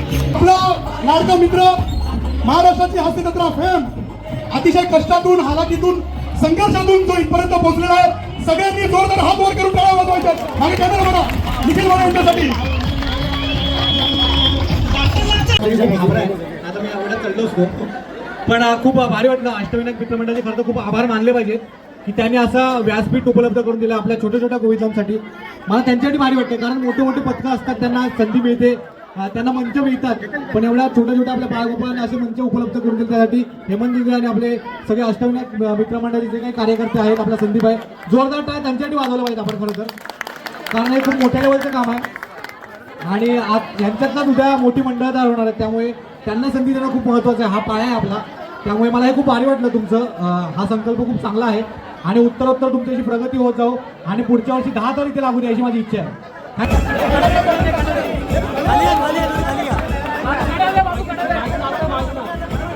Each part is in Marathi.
लाडका मित्र महाराष्ट्राची हास्यकत्रा फेम अतिशय कष्टातून हालाकीतून संघर्षातून जो इथपर्यंत पोहोचलेला आहे सगळ्यांनी जोरदार हात वर करून टाळा वाजवायच्या आणि कॅमेरा बघा. निखिल बघा यांच्यासाठी. आता मी पण खूप भारी वाटलं. अष्टविनायक मित्रमंडळाचे खरं तर खूप आभार मानले पाहिजेत की त्यांनी असा व्यासपीठ उपलब्ध करून दिलं आपल्या छोट्या छोट्या गोविंदांसाठी मला त्यांच्यासाठी भारी वाटते कारण मोठे मोठे पथकं असतात त्यांना संधी मिळते त्यांना मंच मिळतात. पण एवढ्या छोट्या छोट्या आपल्या बाळगोपाळांना असे मंच उपलब्ध करून दिले त्यासाठी हेमंत जिंगे आणि आपले सगळे अष्टविनायक मित्रमंडळीचे मित्रमंडळाचे जे काही कार्यकर्ते आहेत आपला संदीप आहे जोरदार टाळ त्यांच्यासाठी वाजवलं पाहिजे आपण खरं तर. कारण हे खूप मोठ्या लेवलचं काम आहे. आणि आज यांच्यातलाच उद्या मोठी मंडळ तयार होणार आहे त्यामुळे त्यांना संधी देणं खूप महत्त्वाचं आहे. हा पाया आहे आपला. त्यामुळे मला हे खूप भारी वाटलं तुमचं. हा संकल्प खूप चांगला आहे. आणि उत्तरोत्तर तुमच्याशी प्रगती होत जाऊ आणि पुढच्या वर्षी दहा तरी ते लागू द्या अशी माझी इच्छा आहे.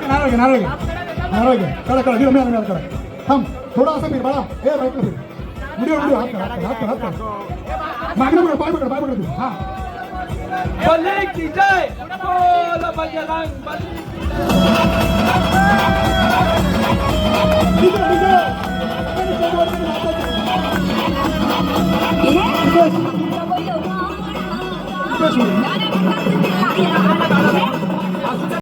नारळ घे नारळ. घे नारळ दिलं मिळालं मिळालं थांब. थोडं असं फिर बाळा. हे राईट फिर. व्हिडिओ हात हात हात पकड पाय पकड Balik DJ, bola bayalang balik. Tidak, tidak. Ini jadual kita saja. Ini bagus. Bagus. Bagus.